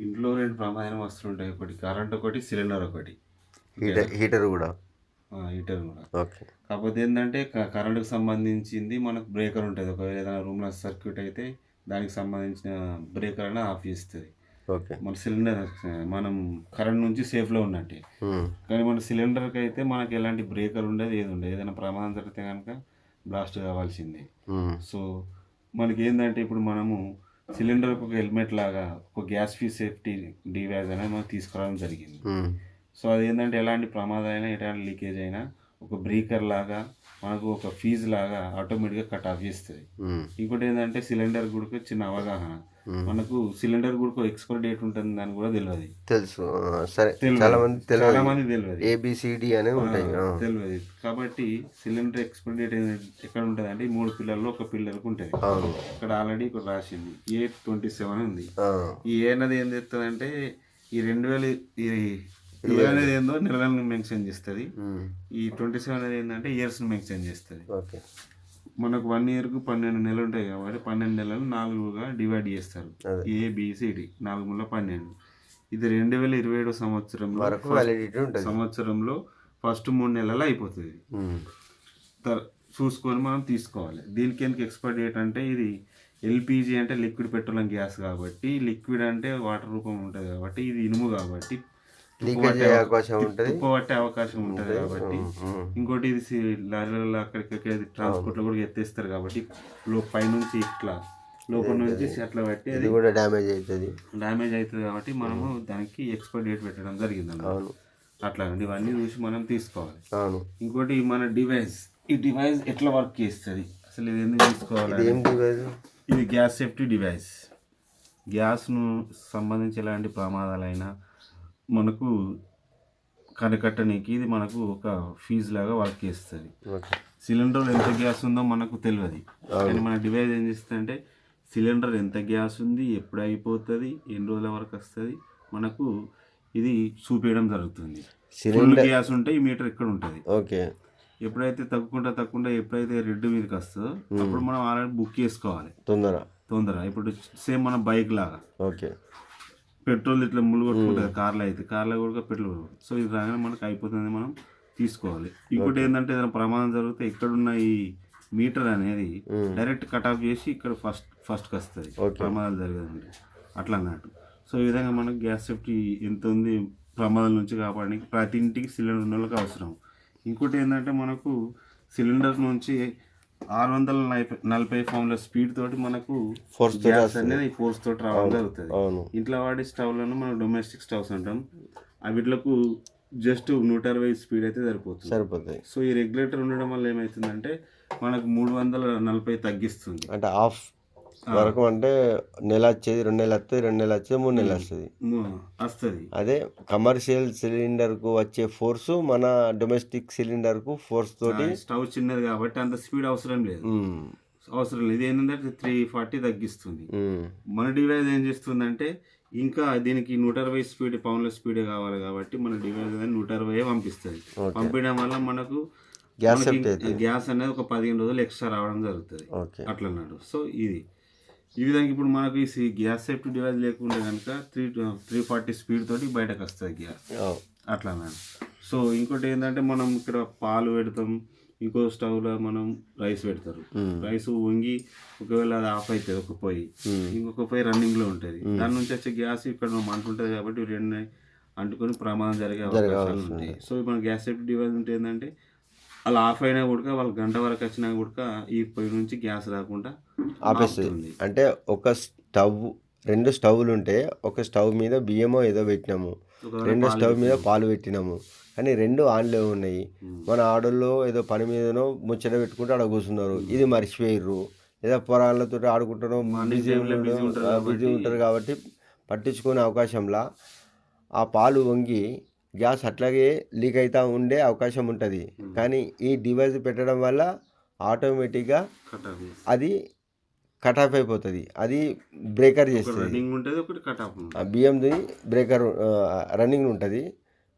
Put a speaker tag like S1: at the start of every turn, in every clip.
S1: ఇంట్లో రెండు ప్రమాదమైన వస్తువులు ఉంటాయి ఒకటి. కరెంట్ ఒకటి సిలిండర్ ఒకటి.
S2: హీటర్ హీటర్ కూడా?
S1: హీటర్ కూడా.
S2: ఓకే.
S1: కాకపోతే ఏంటంటే కరెంటుకు సంబంధించింది మనకు బ్రేకర్ ఉంటుంది. ఒకవేళ ఏదైనా రూమ్లో సర్క్యూట్ అయితే దానికి సంబంధించిన బ్రేకర్ అయినా ఆఫ్ చేస్తుంది.
S2: ఓకే.
S1: మన సిలిండర్ మనం కరెంట్ నుంచి సేఫ్లో ఉన్నట్టే. కానీ మన సిలిండర్కి అయితే మనకి ఎలాంటి బ్రేకర్ ఉండదు ఏది ఉండదు? ఏదైనా ప్రమాదం జరిగితే కనుక బ్లాస్ట్ కావాల్సిందే. సో మనకి ఏంటంటే ఇప్పుడు మనము సిలిండర్కి ఒక హెల్మెట్ లాగా ఒక గ్యాస్ ఫీ సేఫ్టీ డివైస్ అనేది మనం తీసుకురావడం జరిగింది. సో అది ఏంటంటే ఎలాంటి ప్రమాదం అయినా ఎలాంటి లీకేజ్ అయినా ఒక బ్రేకర్ లాగా మనకు ఒక ఫీజ్ లాగా ఆటోమేటిక్గా కట్ ఆఫ్ చేస్తుంది. ఇంకోటి ఏంటంటే సిలిండర్ గుడికి చిన్న అవగాహన. మనకు సిలిండర్ గుడికి ఎక్స్పైరీ డేట్ ఉంటుంది అని కూడా తెలియదు
S2: తెలుసు. సరే. చాలా మంది
S1: చాలా
S2: తెలియదు
S1: మంది తెలియదు
S2: ఏబిసిడి అనే ఉంటాయి.
S1: తెలియదు కాబట్టి సిలిండర్ ఎక్స్పైరీ డేట్ ఎక్కడ ఉంటుంది అంటే మూడు పిల్లల్లో ఒక పిల్లలకు ఉంటుంది. ఇక్కడ ఆల్రెడీ ఇక్కడ రాసింది. ఏ ట్వంటీ సెవెన్ ఉంది ఈ ఏ అనేది ఏం చేస్తుంది ఈ రెండు వేల ఈ ఏ అనేది ఏందో నెలలను మెన్షన్ చేస్తుంది. ఈ ట్వంటీ సెవెన్ అనేది ఏంటంటే ఇయర్స్ని మెన్షన్ చేస్తుంది.
S2: ఓకే.
S1: మనకు వన్ ఇయర్కు పన్నెండు నెలలు ఉంటాయి కాబట్టి పన్నెండు నెలలు నాలుగుగా డివైడ్ చేస్తారు. ఏ బిసిడి నాలుగు ముళ్ళ పన్నెండు. ఇది రెండు వేల ఇరవై ఏడు సంవత్సరంలో సంవత్సరంలో ఫస్ట్ మూడు నెలలు అయిపోతుంది. చూసుకొని మనం తీసుకోవాలి. దీనికి ఎందుకు ఎక్స్పైర్ డేట్ అంటే ఇది ఎల్పిజి అంటే లిక్విడ్ పెట్రోలియం గ్యాస్ కాబట్టి లిక్విడ్ అంటే వాటర్ రూపం ఉంటుంది కాబట్టి ఇది ఇనుము కాబట్టి
S2: లీకేజ్ అయ్యే అవకాశం ఉంటుంది.
S1: పట్టే అవకాశం ఉంటుంది కాబట్టి. ఇంకోటి ఇది లారీలలో అక్కడికి ట్రాన్స్పోర్ట్లో కూడా ఎత్తేస్తారు కాబట్టి లో పైనుంచి ఇట్లా లోపల నుంచి అట్లా పెట్టి అది
S2: కూడా డ్యామేజ్ అవుతుంది
S1: డ్యామేజ్ అవుతుంది కాబట్టి మనము దానికి ఎక్స్పైర్ డేట్ పెట్టడం జరిగింది.
S2: అవును.
S1: అట్లా ఇవన్నీ చూసి మనం తీసుకోవాలి.
S2: అవును.
S1: ఇంకోటి మన డివైస్. ఈ డివైస్ ఎట్లా వర్క్ చేస్తుంది? అసలు ఇది ఎందుకు తీసుకోవాలి
S2: ఇది ఏం డివైస్?
S1: ఇది గ్యాస్ సేఫ్టీ డివైస్. గ్యాస్ను సంబంధించి ఎలాంటి ప్రమాదాలైనా మనకు కనికట్టడానికి ఇది మనకు ఒక ఫీజు లాగా వర్క్ చేస్తుంది.
S2: ఓకే.
S1: సిలిండర్లో ఎంత గ్యాస్ ఉందో మనకు తెలియదు కానీ మన డివైస్ ఏం చేస్తుందంటే సిలిండర్ ఎంత గ్యాస్ ఉంది ఎప్పుడు అయిపోతుంది ఎన్ని రోజుల వరకు వస్తుంది మనకు ఇది చూపించడం జరుగుతుంది.
S2: సిలిండర్
S1: గ్యాస్ ఉంటే ఈ మీటర్ ఇక్కడ ఉంటుంది?
S2: ఓకే.
S1: ఎప్పుడైతే తగ్గుకుంటా తగ్గుకుంటా ఎప్పుడైతే రెడ్ మీదకి వస్తుందో అప్పుడు మనం ఆల్రెడీ బుక్ చేసుకోవాలి.
S2: తొందర.
S1: తొందర. ఇప్పుడు సేమ్ మన బైక్ లాగా.
S2: ఓకే.
S1: పెట్రోల్ ఇట్లా ముళ్ళు కొట్టుకుంటుంది కార్లో అయితే కార్లో కూడా పెట్రోల్. సో ఇది రాగానే మనకు అయిపోతుంది మనం తీసుకోవాలి. ఇంకోటి ఏంటంటే ఏదైనా ప్రమాదం జరిగితే ఇక్కడున్న ఈ మీటర్ అనేది డైరెక్ట్ కట్ ఆఫ్ చేసి ఇక్కడ ఫస్ట్ ఫస్ట్కి వస్తుంది. ప్రమాదాలు జరగదండి. అట్లా అన్నట్టు. సో ఈ విధంగా మనకు గ్యాస్ సేఫ్టీ ఎంత ఉంది ప్రమాదాల నుంచి కాపాడడానికి ప్రతి ఇంటికి సిలిండర్ ఉన్న వాళ్ళకి అవసరం. ఇంకోటి ఏంటంటే మనకు సిలిండర్ నుంచి ఆరు వందల నలభై నలభై ఫామ్ల స్పీడ్ తోటి మనకు
S2: తోటి
S1: గ్యాస్. అనేది ఫోర్స్ తోటి రావడం జరుగుతుంది. ఇంట్లో వాడే స్టవ్లను మనం డొమెస్టిక్ స్టవ్స్ అంటాం. వీటిలకు జస్ట్ నూట అరవై స్పీడ్ అయితే సరిపోతుంది.
S2: సరిపోతాయి.
S1: సో ఈ రెగ్యులేటర్ ఉండడం వల్ల ఏమవుతుందంటే మనకు మూడు వందల నలభై తగ్గిస్తుంది.
S2: అంటే హాఫ్ వరకు అంటే నెల వచ్చేది రెండు నెలలు వస్తుంది రెండు నెలలు వచ్చేది మూడు నెలలు వస్తుంది
S1: వస్తుంది.
S2: అదే కమర్షియల్ సిలిండర్కు వచ్చే ఫోర్సు మన డొమెస్టిక్ సిలిండర్కు ఫోర్స్ తోటి
S1: స్టవ్ చిన్నది కాబట్టి అంత స్పీడ్ అవసరం లేదు. అవసరం లేదు. ఇది ఏంటంటే త్రీ ఫార్టీ తగ్గిస్తుంది. మన డివైస్ ఏం చేస్తుందంటే ఇంకా దీనికి నూట అరవై స్పీడ్ పౌన్ల స్పీడ్ కావాలి కాబట్టి మన డివైస్ అనేది నూట అరవై పంపిస్తుంది. పంపించడం వల్ల మనకు
S2: గ్యాస్
S1: గ్యాస్ అనేది ఒక పదిహేను రోజులు ఎక్స్ట్రా రావడం జరుగుతుంది.
S2: ఓకే.
S1: అట్లా అన్నాడు సో ఇది. ఈ విధంగా ఇప్పుడు మనకు ఈ గ్యాస్ సేఫ్టీ డివైస్ లేకుంటే కనుక త్రీ త్రీ ఫార్టీ స్పీడ్ తోటి బయటకు వస్తుంది గ్యాస్. అట్లా అన్నాడు సో ఇంకోటి ఏంటంటే మనం ఇక్కడ పాలు పెడతాం ఇంకో స్టవ్లో మనం రైస్ పెడతారు. రైస్ వంగి ఒకవేళ అది ఆఫ్ అవుతుంది ఒక పొయ్యి ఇంకొక పొయ్యి రన్నింగ్లో ఉంటుంది. దాని నుంచి వచ్చే గ్యాస్ ఇక్కడ అంటుంటుంది కాబట్టి ఇవి రెండు అంటుకొని ప్రమాదం జరిగే అవకాశాలు ఉంటాయి. సో మన గ్యాస్ సేఫ్టీ డివైస్ ఉంటే ఏంటంటే అలా ఆఫ్ అయినా కూడా వాళ్ళు గంట వరకు వచ్చినా కూడా ఈ పొయ్యి నుంచి గ్యాస్ రాకుండా
S2: ఆపేస్తుంది. అంటే ఒక స్టవ్ రెండు స్టవ్లు ఉంటే ఒక స్టవ్ మీద బియ్యమో ఏదో పెట్టినాము. రెండు స్టవ్ మీద పాలు పెట్టినాము. కానీ రెండు ఆన్లో ఉన్నాయి. మన ఆడోళ్ళు ఏదో పని మీదనో ముచ్చట పెట్టుకుంటూ ఆడ కూర్చున్నారు. ఇది మర్చిపోయారు లేదా పొరాళ్ళతో ఆడుకుంటారో బిజీ
S1: ఉంటారు కాబట్టి
S2: పట్టించుకునే అవకాశంలా ఆ పాలు వంగి గ్యాస్ అట్లాగే లీక్ అవుతూ ఉండే అవకాశం ఉంటుంది. కానీ ఈ డివైస్ పెట్టడం వల్ల ఆటోమేటిక్గా. అది కట్ ఆఫ్ అయిపోతుంది. అది బ్రేకర్ చేస్తుంది. బియ్యంది బ్రేకర్ రన్నింగ్ ఉంటుంది.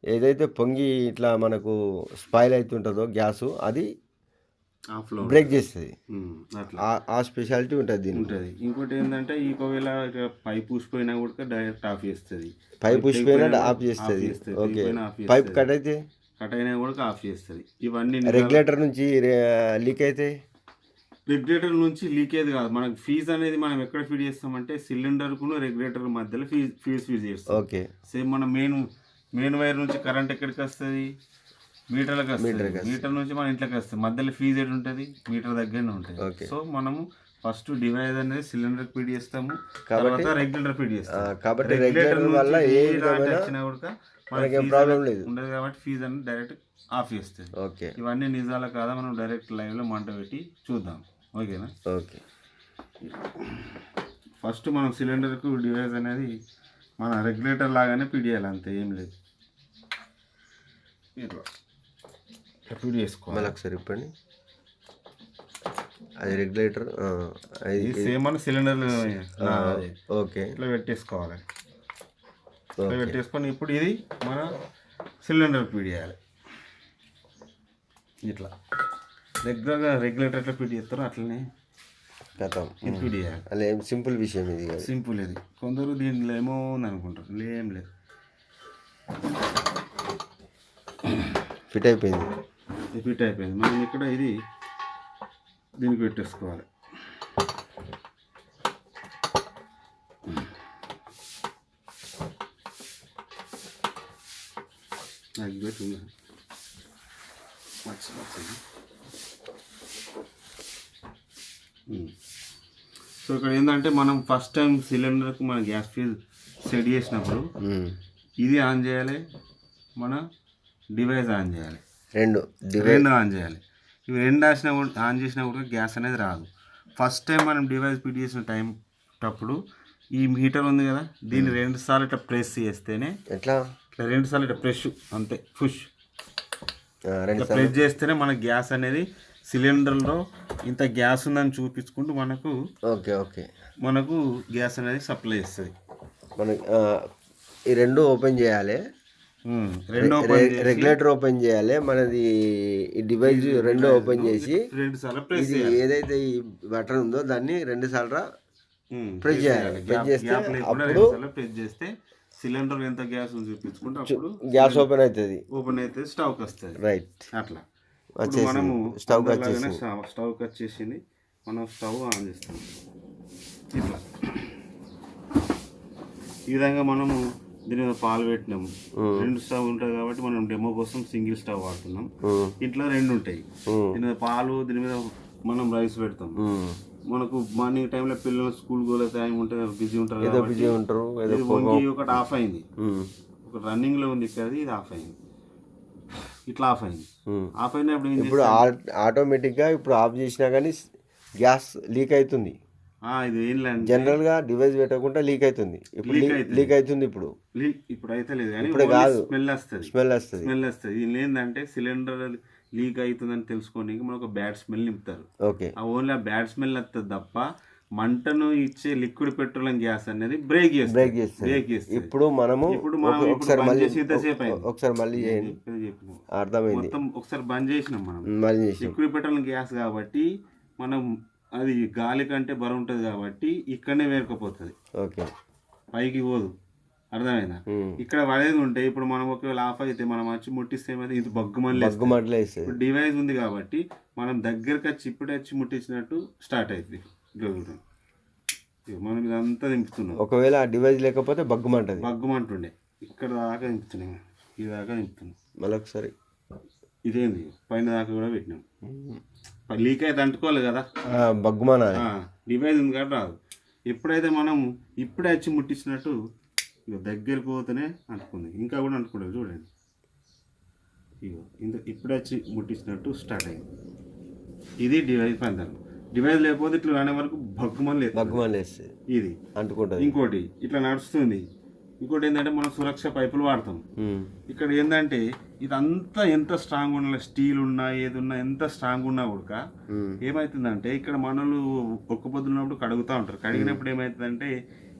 S2: ఏదైతే పొంగి ఇట్లా మనకు స్పాయిల్ అవుతుంటుందో గ్యాసు అది బ్రేక్ చేస్తుంది. ఆ- స్పెషాలిటీ ఉంటుంది దీనికి
S1: ఉంటుంది. ఇంకోటి ఏంటంటే ఒకవేళ పైప్ పూసిపోయినా కూడా డైరెక్ట్ ఆఫ్ చేస్తుంది.
S2: పైప్ పుష్పోయినా ఆఫ్ చేస్తుంది. ఓకే పైప్ కట్ అయితే?
S1: కట్ అయినా కూడా ఆఫ్ చేస్తుంది. ఇవన్నీ
S2: రెగ్యులేటర్ నుంచి లీక్ అయితే?
S1: రెగ్యులేటర్ నుంచి లీకేజ్ కాదు. మనకు ఫీజ్ అనేది మనం ఎక్కడ ఫీడ్ చేస్తామంటే సిలిండర్కు రెగ్యులేటర్ మధ్యలో ఫీజ్ ఫీజ్ ఫీజ్ చేస్తాం.
S2: ఓకే
S1: సేమ్ మన మెయిన్ మెయిన్ వైర్ నుంచి కరెంట్ ఎక్కడికి వస్తుంది? మీటర్లకు వస్తుంది. మీటర్ నుంచి మన ఇంట్లోకి వస్తుంది. మధ్యలో ఫీజ్ ఎటు ఉంటుంది మీటర్ దగ్గరనే ఉంటుంది. సో మనము ఫస్ట్ డివైజ్ అనేది సిలిండర్ ఫీడ్ చేస్తాము తర్వాత రెగ్యులేటర్ ఫీడ్
S2: ఆ,
S1: చేస్తాం
S2: కాబట్టి
S1: రెగ్యులేటర్
S2: వల్ల ఏ
S1: వచ్చినా కూడా
S2: మనకేం ప్రాబ్లం లేదు.
S1: ఉండదు కాబట్టి ఫీజ్ అనేది డైరెక్ట్ ఆఫ్ చేస్తుంది.
S2: ఓకే.
S1: ఇవన్నీ నిజాల కాదా మనం డైరెక్ట్ లైవ్లో మంట పెట్టి చూద్దాం. ఓకేనా?
S2: ఓకే.
S1: ఫస్ట్ మనం సిలిండర్కు డివైస్ అనేది మన రెగ్యులేటర్ లాగానే పిడియాలి అంతే ఏం లేదు. ఇట్లా ఫిట్ చేసుకోవాలి
S2: మళ్ళీ ఒకసారి ఇప్పండి అది రెగ్యులేటర్
S1: ఇది సేమ్ మన సిలిండర్
S2: ఓకే.
S1: ఇట్లా పెట్టేసుకోవాలి. ఇట్లా పెట్టేసుకొని ఇప్పుడు ఇది మన సిలిండర్ ఫీడ్ చేయాలి ఇట్లా. రెగ్యులర్గా రెగ్యులేటర్ ఎట్లా ఫీడ్ చేస్తారో అట్లనే
S2: గతం
S1: ఫీడ్ చేయాలి
S2: అలా సింపుల్ విషయం ఇది.
S1: సింపుల్ ఇది. కొందరు దీంట్లో ఏమో ఉంది అనుకుంటారు. ఏం లేదు.
S2: ఫిట్ అయిపోయింది.
S1: ఫిట్ అయిపోయింది. మనం ఇక్కడ ఇది దీనికి పెట్టేసుకోవాలి. నాకు. సో ఇక్కడ ఏంటంటే మనం ఫస్ట్ టైం సిలిండర్కి మన గ్యాస్ ఫీజ్ సెట్ చేసినప్పుడు. ఇది ఆన్ చేయాలి మన డివైస్ ఆన్ చేయాలి.
S2: రెండు.
S1: రెండు ఆన్ చేయాలి. ఇవి రెండు ఆసిన ఆన్ చేసినా కూడా గ్యాస్ అనేది రాదు. ఫస్ట్ టైం మనం డివైస్ ఫిట్ చేసిన టైం అప్పుడు ఈ హీటర్ ఉంది కదా దీన్ని రెండు సార్లు ఇట్లా ప్రెస్ చేస్తేనే
S2: ఎట్లా?
S1: ఇట్లా రెండు సార్లు ఇట్లా ప్రెస్ అంతే ఇట్లా ప్రెస్ చేస్తేనే మన గ్యాస్ అనేది సిలిండర్లో ఇంత గ్యాస్ ఉందని చూపించుకుంటూ మనకు
S2: ఓకే ఓకే.
S1: మనకు గ్యాస్ అనేది సప్లై చేస్తుంది.
S2: మన ఆ, ఈ రెండు ఓపెన్ చేయాలి. రెగ్యులేటర్ ఓపెన్ చేయాలి. మనది ఈ డివైస్ రెండు ఓపెన్ చేసి ఇది ఏదైతే ఈ బటన్ ఉందో దాన్ని రెండు సార్లు ప్రెస్ చేయాలి. ప్రెస్ చేస్తే అప్పుడు
S1: ప్రెస్ చేస్తే సిలిండర్ ఎంత గ్యాస్ ఉంది చూపించుకుంటే అప్పుడు
S2: గ్యాస్ ఓపెన్ అవుతుంది.
S1: ఓపెన్ అయితే స్టవ్కి వస్తుంది.
S2: రైట్
S1: అట్లా. మనము
S2: స్టవ్
S1: స్టవ్ స్టవ్కి వచ్చేసింది. మనం స్టవ్ ఆన్ చేస్తాం. ఇట్లా. ఈ విధంగా మనము దీని మీద పాలు పెట్టినాము. రెండు స్టవ్ ఉంటుంది కాబట్టి మనం డెమో కోసం సింగిల్ స్టవ్ వాడుతున్నాం. ఇంట్లో రెండు ఉంటాయి. దీని మీద పాలు దీని మీద మనం రైస్ పెడతాం. మనకు మార్నింగ్ టైంలో పిల్లలు స్కూల్ పోలే టైం ఉంటుంది బిజీ ఉంటారు
S2: ఏదో బిజీ ఉంటారు ఏదో
S1: ఇది వంగి ఒకటి ఆఫ్ అయింది. ఒక రన్నింగ్లో ఉంది ఇక్కడ ఇది ఆఫ్ అయింది. ఇట్లా ఆఫ్ అయింది. ఆఫ్ అయినప్పుడు
S2: ఇప్పుడు ఆటోమేటిక్గా ఇప్పుడు ఆఫ్ చేసినా కానీ గ్యాస్ లీక్ అవుతుంది.
S1: ఇది ఏం లేదు
S2: జనరల్గా డివైస్ పెట్టకుండా లీక్ అవుతుంది ఇప్పుడు లీక్
S1: అవుతుంది.
S2: ఇప్పుడు.
S1: ఇప్పుడు అయితే లేదు కానీ
S2: ఇప్పుడే కాదు.
S1: స్మెల్ వస్తుంది.
S2: స్మెల్ వస్తుంది.
S1: స్మెల్ వస్తుంది. ఏంటంటే సిలిండర్ లీక్ అవుతుందని తెలుసుకోనికి మనకు బ్యాడ్ స్మెల్ నింపుతారు.
S2: ఓకే.
S1: ఆ ఓన్లీ ఆ బ్యాడ్ స్మెల్ వస్తుంది తప్ప మంటను ఇచ్చే లిక్విడ్ పెట్రోలియం గ్యాస్ అనేది బ్రేక్ చేస్తుంది.
S2: బ్రేక్ చేస్తుంది.
S1: బ్రేక్ చేస్తుంది.
S2: ఇప్పుడు మనము
S1: ఇప్పుడు మనం
S2: ఒకసారి
S1: బంద్
S2: మళ్ళీ
S1: ఇంతసేపు అయింది.
S2: ఒకసారి మళ్ళీ చేయండి. అర్థమైంది.
S1: మొత్తం ఒకసారి బంద్ చేసినాం మనం. లిక్విడ్ పెట్రోల్ గ్యాస్ కాబట్టి మనం అది గాలి కంటే బరువు ఉంటుంది కాబట్టి ఇక్కడనే వేరుకపోతుంది.
S2: ఓకే.
S1: పైకి పోదు. అర్థమైందా. ఇక్కడ పడేది ఉంటే ఇప్పుడు మనం ఒకవేళ ఆఫ్ అయితే మనం వచ్చి ముట్టిస్తే ఏమైతే ఇది బగ్గుమని
S2: బగ్గు
S1: ఇప్పుడు డివైస్ ఉంది కాబట్టి మనం దగ్గరకు వచ్చి ఇప్పుడే వచ్చి ముట్టించినట్టు స్టార్ట్ అవుతుంది ఇగో మనం ఇదంతా దింపుతున్నాం.
S2: ఒకవేళ ఆ డివైస్ లేకపోతే బగ్గుమంటది
S1: బగ్గుమంటుండే ఇక్కడ దాకా దింపుతున్నాం ఇది దాకా దింపుతున్నాం.
S2: మళ్ళీ ఒకసారి
S1: ఇదేంది? పైన దాకా కూడా పెట్టినాం. లీక్ అయితే అంటుకోవాలి కదా.
S2: ఆ, బగ్గుమనాలి
S1: డివైస్ ఉంది కాబట్టి రాదు. ఎప్పుడైతే మనం ఇప్పుడే వచ్చి ముట్టించినట్టు ఇక దగ్గరికి పోతేనే అంటుకుంది. ఇంకా కూడా అంటుకుంటుంది చూడండి. ఇగో ఇంత ఇప్పుడే వచ్చి ముట్టించినట్టు స్టార్ట్ అయింది. ఇది డివైస్ పనితనం డివైస్ లేకపోతే ఇట్లా రానే వరకు భగ్గుమని లేదు
S2: బగ్గుమని వేస్తుంది
S1: ఇది.
S2: అంటుకుంటుంది.
S1: ఇంకోటి ఇట్లా నడుస్తుంది. ఇంకోటి ఏంటంటే మనం సురక్ష పైపులు వాడతాం. ఇక్కడ ఏంటంటే ఇదంతా ఎంత స్ట్రాంగ్ ఉన్నా స్టీల్ ఉన్నా ఏది ఉన్నా ఎంత స్ట్రాంగ్ ఉన్నా కూడా
S2: ఉమ్.
S1: ఏమవుతుందంటే ఇక్కడ మనలు ఒక్క పొద్దున్నప్పుడు కడుగుతూ ఉంటారు. కడిగినప్పుడు ఏమవుతుందంటే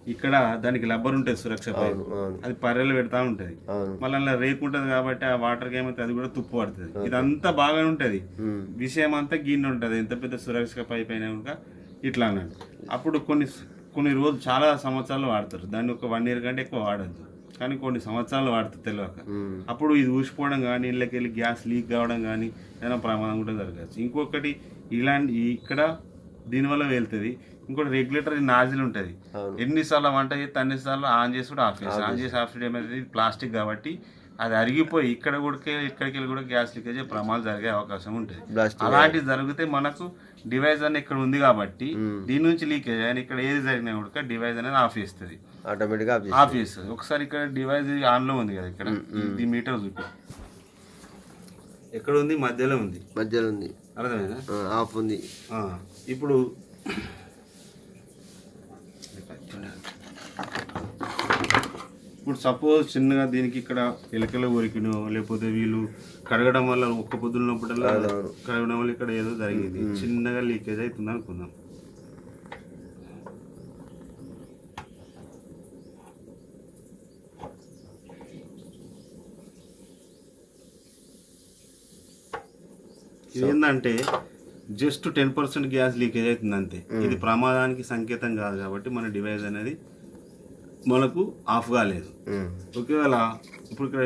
S1: ఇక్కడ దానికి లబ్బర్ ఉంటుంది సురక్ష పైప్ అది పర్రెలు పెడతా ఉంటది. మళ్ళీ అలా రేకు ఉంటుంది కాబట్టి ఆ వాటర్కి ఏమైతే అది కూడా తుప్పు పడుతుంది. ఇదంతా బాగానే ఉంటది. విషయం అంతా గిన్నె ఉంటుంది. ఎంత పెద్ద సురక్ష పైప్ అయినా కనుక ఇట్లా అన్నాడు అప్పుడు కొన్ని కొన్ని రోజులు చాలా సంవత్సరాలు వాడతారు. దాన్ని ఒక వన్ ఇయర్ కంటే ఎక్కువ వాడద్దు. కానీ కొన్ని సంవత్సరాలు వాడతారు తెలియక. అప్పుడు ఇది ఊసిపోవడం కానీ ఇళ్ళకి వెళ్ళి గ్యాస్ లీక్ కావడం కానీ ఏదైనా ప్రమాదం కూడా జరగచ్చు. ఇంకొకటి ఇలాంటి ఇక్కడ దీనివల్ల వెళ్తుంది. ఇంకోటి రెగ్యులేటర్ నాజిల్ ఉంటుంది. ఎన్నిసార్లు వంట చేస్తే అన్నిసార్లు ఆన్ చేసి కూడా ఆఫ్ చేసి ఆన్ చేసి ఆఫ్ చేయడం అనేది ప్లాస్టిక్ కాబట్టి అది అరిగిపోయి ఇక్కడ కూడా ఇక్కడికి వెళ్ళి కూడా గ్యాస్ లీకేజ్ అయ్యే ప్రమాదాలు జరిగే అవకాశం ఉంటుంది. అలాంటివి జరిగితే మనకు డివైస్ అనేది ఇక్కడ ఉంది కాబట్టి. దీని నుంచి లీకేజ్ అని ఇక్కడ ఏది జరిగినా కూడా డివైస్ అనేది ఆఫ్ చేస్తుంది.
S2: ఆటోమేటిక్గా ఆఫ్
S1: ఆఫ్ చేస్తుంది ఒకసారి ఇక్కడ డివైస్ ఆన్లో ఉంది కదా ఇక్కడ? ఇది మీటర్ చూపి. ఎక్కడ ఉంది? మధ్యలో ఉంది.
S2: మధ్యలో ఉంది.
S1: అర్థమైందా?
S2: ఆ, ఆఫ్ ఉంది.
S1: ఆ, ఇప్పుడు ఇప్పుడు సపోజ్ చిన్నగా దీనికి ఇక్కడ ఎలకల ఊరికినో లేకపోతే వీళ్ళు కడగడం వల్ల ఒక్క పొద్దున్నప్పుడల్లా కడగడం వల్ల ఇక్కడ ఏదో జరిగింది. చిన్నగా లీకేజ్ అవుతుంది అనుకుందాం ఇది ఏంటంటే just ten percent gas leakage అవుతుంది అంతే ఇది ప్రమాదానికి సంకేతం కాదు కాబట్టి మన డివైస్ అనేది మనకు ఆఫ్ కాలేదు
S2: ఉమ్.
S1: ఒకవేళ ఇప్పుడు ఇక్కడ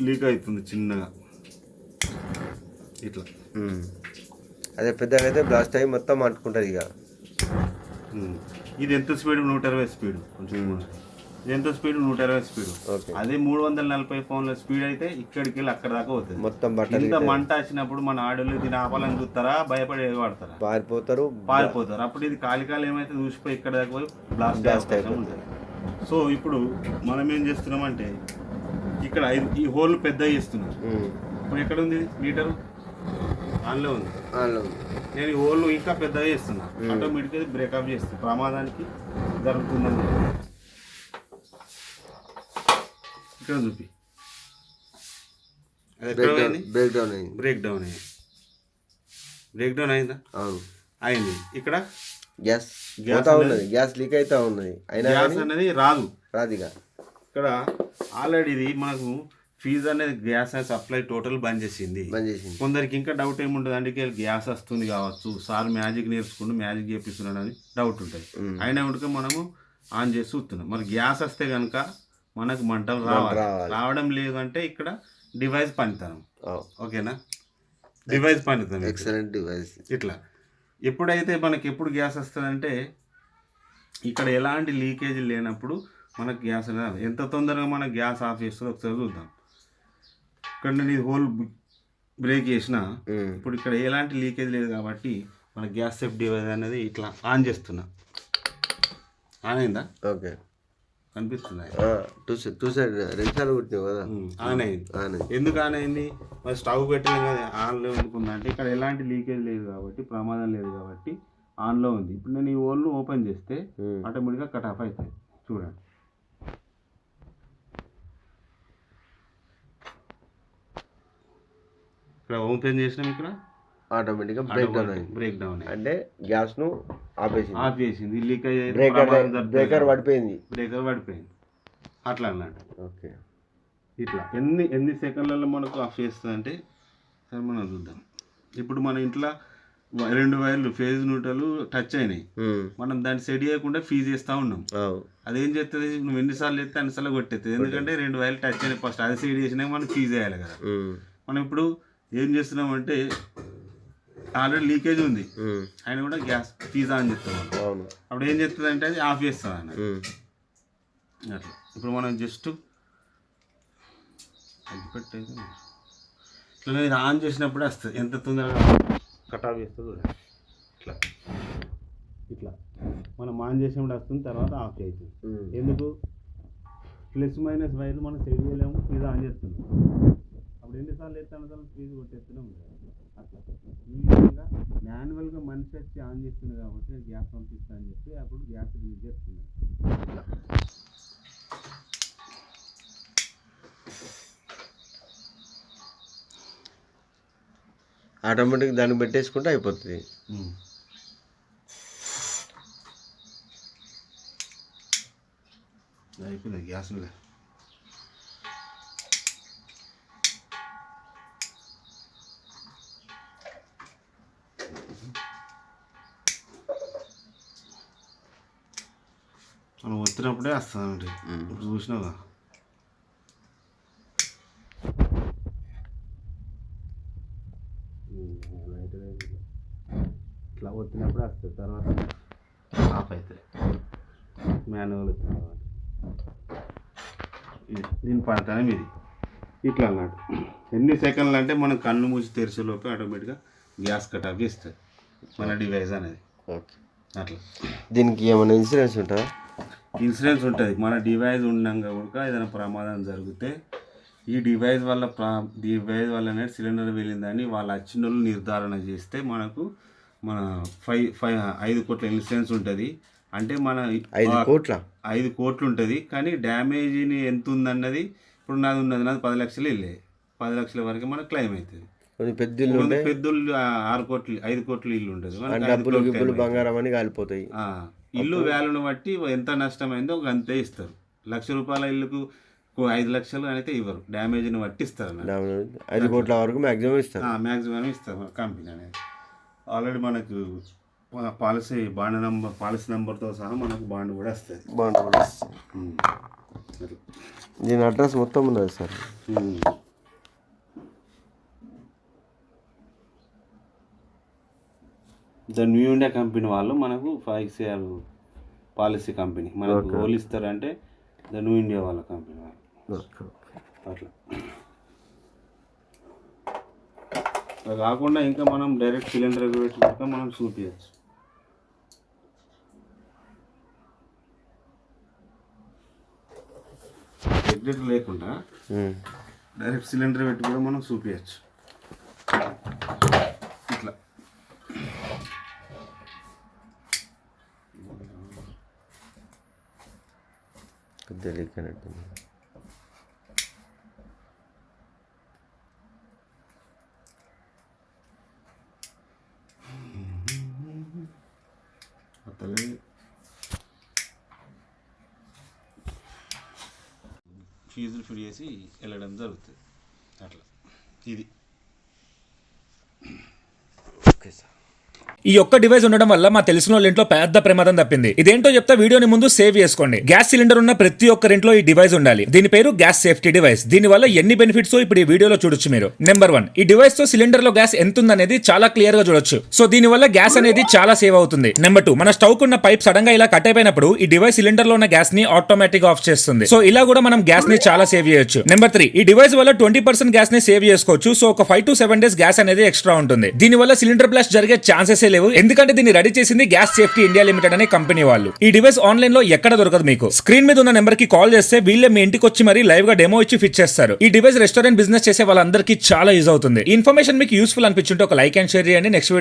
S1: లీక్ అవుతుంది చిన్నగా. ఇట్లా.
S2: ఉమ్. అదే పెద్దగా అయితే బ్లాస్ట్ అయ్యి మొత్తం అంటుకుంటుంది ఇక.
S1: ఉమ్. ఇది ఎంత స్పీడ్ నూట ఇరవై స్పీడ్ కొంచెం ఎంత స్పీడ్? నూట ఇరవై స్పీడ్. అదే మూడు వందల నలభై ఫోన్ల స్పీడ్ అయితే ఇక్కడికి వెళ్ళి అక్కడ దాకా పోతుంది
S2: మొత్తం
S1: ఇంత మంట వచ్చినప్పుడు మన ఆడోళ్ళు దీని ఆపాలని చూస్తారా? భయపడి ఎగబడతారా
S2: పారిపోతారు.
S1: పారిపోతారు. అప్పుడు ఇది కాలి కాలి ఏమైతే చూసిపోయి ఇక్కడ దాకా పోయి బ్లాస్ట్ అవకాశం ఉంటుంది. సో ఇప్పుడు మనం ఏం చేస్తున్నామంటే ఇక్కడ ఈ హోల్ పెద్ద చేస్తున్నాం. ఇప్పుడు ఎక్కడ ఉంది మీటర్? ఆన్లో ఉంది.
S2: ఆన్లో ఉంది.
S1: నేను ఈ హోల్ ఇంకా పెద్దగా చేస్తున్నా. ఆటోమేటిక్గా బ్రేకప్ చేస్తుంది ప్రమాదానికి జరుగుతుందని ఇక్కడ చూపి.
S2: బ్రేక్ డౌన్
S1: పోయింది
S2: బ్రేక్ డౌన్ అయింది.
S1: బ్రేక్ డౌన్ అయింది. బ్రేక్ డౌన్ అయిందా?
S2: అవును.
S1: అయింది. ఇక్కడ?
S2: గ్యాస్
S1: గ్యాస్
S2: పోతా ఉన్నది. గ్యాస్ లీక్ అవుతా ఉన్నది. అయినా
S1: గ్యాస్ అనేది రాదు.
S2: రాదిగా
S1: ఇక్కడ ఆల్రెడీ ఇది మనకు ఫీజు అనేది గ్యాస్ అనేది సప్లై టోటల్ బంద్ చేసింది.
S2: బంద్ చేసింది.
S1: కొందరికి ఇంకా డౌట్ ఏముంటుంది? అంటే గ్యాస్ వస్తుంది కావచ్చు. సార్ మ్యాజిక్ నేర్చుకుంటూ మ్యాజిక్ చేపిస్తున్నాడు అని డౌట్ ఉంటుంది. అయినా ఉడక మనము ఆన్ చేసి చూస్తున్నాం. మరి గ్యాస్ వస్తే కనుక మనకు మంటలు రావాలి. రావడం లేదు అంటే ఇక్కడ డివైస్ పనితనం. ఓకేనా డివైస్ పనితనం.
S2: ఎక్సలెంట్ డివైస్
S1: ఇట్లా ఎప్పుడైతే మనకి ఎప్పుడు గ్యాస్ వస్తుందంటే ఇక్కడ ఎలాంటి లీకేజ్ లేనప్పుడు మనకు గ్యాస్. ఎంత తొందరగా మన గ్యాస్ ఆఫ్ చేస్తుందో ఒకసారి చూద్దాం ఇక్కడ నేను ఈ హోల్ బ్రేక్ చేసిన. ఇప్పుడు ఇక్కడ ఎలాంటి లీకేజ్ లేదు కాబట్టి మన గ్యాస్ సేఫ్ డివైస్ అనేది ఇట్లా ఆన్ చేస్తున్నా ఆన్ అయిందా
S2: ఓకే
S1: కనిపిస్తుందా
S2: ఆ, టూ సైడ్ టూ సైడ్ రెండు సార్లు కుట్టినావు కదా?
S1: ఆన్ అయింది.
S2: ఆన్
S1: ఎందుకు ఆన్ అయింది? మరి స్టవ్ పెట్టిన కదా ఆన్లో ఎందుకుందా అంటే ఇక్కడ ఎలాంటి లీకేజ్ లేదు కాబట్టి ప్రమాదం లేదు కాబట్టి ఆన్లో ఉంది. ఇప్పుడు నేను ఈ ఓల్ను ఓపెన్ చేస్తే. ఆటోమేటిక్గా కట్ ఆఫ్ అవుతాయి. చూడండి. ఇక్కడ ఓపెన్ చేసినాం ఇక్కడ.
S2: ఆటోమేటిక్గా బ్రేక్ డౌన్ అయింది.
S1: బ్రేక్ డౌన్
S2: అంటే గ్యాస్ను ఆపేసింది.
S1: ఆఫ్ చేసింది లీకేజ్
S2: బ్రేకర్ బ్రేకర్ పడిపోయింది.
S1: బ్రేకర్ పడిపోయింది. అట్లా అన్నట్టు
S2: ఓకే.
S1: ఇట్లా ఎన్ని ఎన్ని సెకండ్లలో మనకు ఆఫ్ చేస్తుంది అంటే సరే మనం చూద్దాం. ఇప్పుడు మన ఇంట్లో రెండు వైర్లు ఫేజ్ న్యూట్రల్ టచ్ అయినాయి. మనం దాన్ని సెట్ చేయకుండా ఫీజ్ చేస్తూ ఉన్నాం. అదేం చేస్తుంది నువ్వు ఎన్నిసార్లు ఎత్తే అన్నిసార్లు కొట్టేస్తుంది ఎందుకంటే రెండు వైర్లు టచ్ అయినాయి ఫస్ట్ అది సీడ్ చేసినాక మనం ఫీజ్ చేయాలి కదా. మనం ఇప్పుడు ఏం చేస్తున్నామంటే ఆల్రెడీ లీకేజ్ ఉంది. ఆయన కూడా గ్యాస్ ఫీజ్ మనం
S2: అవును.
S1: అప్పుడు ఏం చేస్తుంది అంటే అది ఆఫ్ చేస్తుంది
S2: ఉమ్.
S1: అట్లా. ఇప్పుడు మనం జస్ట్ పెట్టేది. ఇట్లా ఇది ఆన్ చేసినప్పుడే వస్తుంది. ఎంత తొందరగా కట్ ఆఫ్ చేస్తుంది. ఇట్లా. ఇట్లా. మనం ఆన్ చేసినప్పుడు వస్తుంది తర్వాత ఆఫ్ అవుతుంది. ఎందుకు? ప్లస్ మైనస్ వైర్లు మనం సెట్ చేయలేము ఫీజు ఆన్ చేస్తున్నాం అప్పుడు ఎన్నిసార్లు ఎత్తాను ఫీజు కొట్టేస్తూనే ఉంటుంది అట్లా ఈ విధంగా మాన్యువల్గా మనిషి వచ్చి ఆన్ చేస్తుంది కాబట్టి గ్యాస్ పంపిస్తా అని చెప్పి అప్పుడు గ్యాస్ రిలీజ్ అట్లా
S2: ఆటోమేటిక్ దాన్ని పెట్టేసుకుంటే అయిపోతుంది.
S1: అయిపోయింది గ్యాస్ మీద మనం వచ్చినప్పుడే వస్తామండి ఇప్పుడు చూసినావుగా ఇట్లా వచ్చినప్పుడే వస్తుంది తర్వాత. ఆఫ్ అవుతుంది మాన్యువల్ దీని పడతానే మీది. ఇట్లా అన్నాడు ఎన్ని సెకండ్లు అంటే మనం కన్ను మూసి తెరిచే లోపే ఆటోమేటిక్గా గ్యాస్ కట్ ఆఫ్ చేస్తుంది. మన డివైస్ అనేది.
S2: ఓకే.
S1: అట్లా.
S2: దీనికి ఏమైనా ఇన్సూరెన్స్ ఉంటుందా?
S1: ఇన్సూరెన్స్ ఉంటుంది మన డివైస్ ఉండగా కూడా ఏదైనా ప్రమాదం జరిగితే ఈ డివైస్ వల్ల ప్రా డివైస్ వల్లనే సిలిండర్ వెళ్ళిందని వాళ్ళు వచ్చిన వాళ్ళు నిర్ధారణ చేస్తే మనకు మన ఫైవ్ ఫైవ్ ఐదు కోట్ల ఇన్సూరెన్స్ ఉంటుంది. అంటే మన
S2: ఐదు కోట్ల?
S1: ఐదు కోట్లు ఉంటుంది. కానీ డ్యామేజీని ఎంత ఉందన్నది ఇప్పుడు నాది ఉన్నది. నాది పది లక్షలు వెళ్ళే పది లక్షల వరకు మనకు క్లెయిమ్ అవుతుంది
S2: కొన్ని పెద్ద ఇల్లు
S1: కొంత
S2: ఉంటాయి
S1: పెద్దోళ్ళు ఆ, ఆరు కోట్లు ఐదు కోట్లు ఇల్లు ఉంటుంది.
S2: బంగారం అని కాలిపోతాయి.
S1: ఇల్లు వ్యాలును బట్టి ఎంత నష్టమైందో ఒక అంతే ఇస్తారు. లక్ష రూపాయల ఇల్లుకు ఐదు లక్షలు అయితే ఇవ్వరు. డ్యామేజ్ని బట్టి ఇస్తారు
S2: ఐదు కోట్ల వరకు మ్యాక్సిమం ఇస్తారు.
S1: మ్యాక్సిమం ఇస్తారు కంపెనీ అనేది. ఆల్రెడీ మనకు మన పాలసీ బాండ్ నంబర్ పాలసీ నెంబర్తో సహా మనకు బాండ్ కూడా వస్తుంది.
S2: బాగుంటుంది
S1: ఉమ్. అట్లా.
S2: దీని అడ్రస్ మొత్తం ఉన్నది sir.
S1: The new India company వాళ్ళు మనకు ఫైవ్ సిఆర్ పాలసీ కంపెనీ. మనకు ఓల్ ఇస్తారంటే ద న్యూ ఇండియా వాళ్ళ కంపెనీ వాళ్ళు. అట్లా. కాకుండా ఇంకా మనం డైరెక్ట్ సిలిండర్ పెట్టుకుంటే మనం చూపించచ్చు రెగ్యులేటర్ లేకుండా. డైరెక్ట్ సిలిండర్ పెట్టి కూడా మనం చూపించచ్చు
S2: కొద్దిగా లీక్ అయినట్టుంది
S1: అతలే ఫీజులు ఫిల్ చేసి వెళ్ళడం జరుగుతుంది. అట్లా. ఇది
S2: ఓకే సార్
S3: ఈ ఒక్క డివైస్ ఉండడం వల్ల మా తెలిసిన వాళ్ళ ఇంట్లో పెద్ద ప్రమాదం తప్పింది. ఇదేంటో చెప్తా వీడియోని ముందు సేవ్ చేసుకోండి. గ్యాస్ సిలిండర్ ఉన్న ప్రతి ఒక్కరింట్లో ఈ డివైస్ ఉండాలి. దీని పేరు గ్యాస్ సేఫ్టీ డివైస్. దీని వల్ల ఎన్ని బెనిఫిట్స్ ఇప్పుడు ఈ వీడియోలో చూడొచ్చు మీరు? నెంబర్ వన్ ఈ డివైస్తో సిలిండర్లో గ్యాస్ ఎంత ఉందనేది చాలా క్లియర్గా చూడొచ్చు. సో దీని వల్ల గ్యాస్ అనేది చాలా సేవ్ అవుతుంది. నెంబర్ టూ మన స్టవ్ ఉన్న పైప్ సడన్గా ఇలా కట్ అయిపోయినప్పుడు ఈ డివైస్ సిలిండర్లో ఉన్న గ్యాస్ని ఆటోమేటిక్ ఆఫ్ చేస్తుంది. సో ఇలా కూడా మనం గ్యాస్ని చాలా సేవ్ చేయొచ్చు. నెంబర్ త్రీ ఈ డివైస్ వల్ల ట్వంటీ పర్సెంట్ గ్యాస్ని సేవ్ చేసుకోవచ్చు. సో ఒక five to seven days gas అనేది ఎక్స్ట్రా ఉంటుంది. దీని వల్ల సిలిండర్ బ్లాస్ట్ జరిగే ఛాన్సెస్ లేవు ఎందుకంటే దీన్ని రెడీ చేసింది గ్యాస్ సేఫ్టీ ఇండియా లిమిటెడ్ అనే కంపెనీ వాళ్ళు. ఈ డివైస్ ఆన్లైన్లో ఎక్కడ దొరకదు మీకు. స్క్రీన్ మీద ఉన్న నెంబర్కి కాల్ చేస్తే వీళ్ళే మీ ఇంటికి వచ్చి మరి లైవ్గా డెమో ఇచ్చి ఫిట్ చేస్తారు. ఈ డివైస్ రెస్టారెంట్ బిజినెస్ చేసే వాళ్ళందరికీ చాలా యూజ్ అవుతుంది. ఇన్ఫర్మేషన్ మీకు యూస్ఫుల్ అనిపించుంటే ఒక లైక్ అండ్ షేర్ చేయండి. నెక్స్ట్